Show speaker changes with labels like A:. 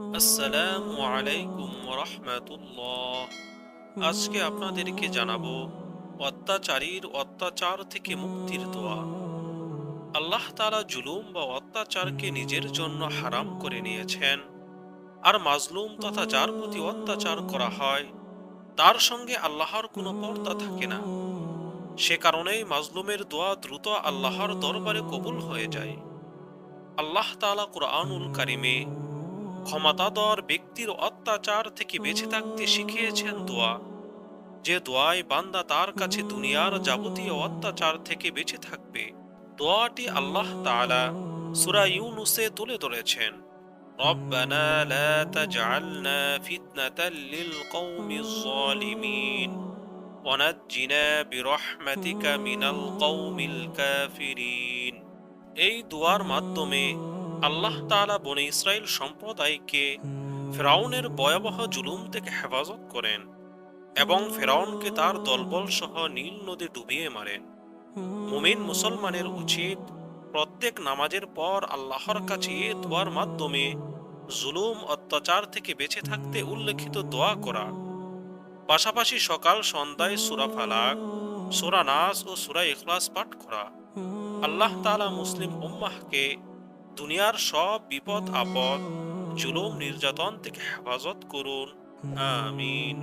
A: আসসালামু আলাইকুম রহমতুল্লাহ আজকে আপনাদেরকে জানাব অত্যাচারীর অত্যাচার থেকে মুক্তির দোয়া। আল্লাহ তাআলা জুলুম বা অত্যাচারকে নিজের জন্য হারাম করে নিয়েছেন। আর মাজলুম তথা যার প্রতি অত্যাচার করা হয়, তার সঙ্গে আল্লাহর কোনো পর্দা থাকে না। সে কারণেই মাজলুমের দোয়া দ্রুত আল্লাহর দরবারে কবুল হয়ে যায়। আল্লাহ তাআলা কুরআনুল কারিমে ক্ষমতাধর ব্যক্তির অত্যাচার থেকে বেঁচে থাকতে শিখিয়েছেন দোয়া যে দোয়ায় বান্দা তার কাছে দুনিয়ার যাবতীয় অত্যাচার থেকে বেঁচে থাকবে দোয়াটি আল্লাহ তাআলা সূরা ইউনুসে তুলে ধরেছেন ربنا لا تجعلنا فتنة للقوم الظالمين ونجنا برحمتك من القوم الكافرين এই দোয়ার মাধ্যমে আল্লাহ তাআলা বনে ইসরায়েল সম্প্রদায়কে ফেরাউনের ভয়াবহ জুলুম থেকে হেফাজত করেন এবং ফেরাউনকে তার দলবল সহ নীল নদী ডুবিয়ে মারেন মুমিন মুসলমানের উচিত প্রত্যেক নামাজের পর আল্লাহর কাছে দোয়ার মাধ্যমে জুলুম, অত্যাচার থেকে বেঁচে থাকতে উল্লেখিত দোয়া করা। পাশাপাশি সকাল সন্ধ্যায় সুরা ফালাক, সুরা নাস ও সুরা ইখলাস পাঠ করা। আল্লাহ তাআলা মুসলিম উম্মাহকে দুনিয়ার সব বিপদ আপদ জুলুম নির্যাতন থেকে হেফাজত করুন। আমিন।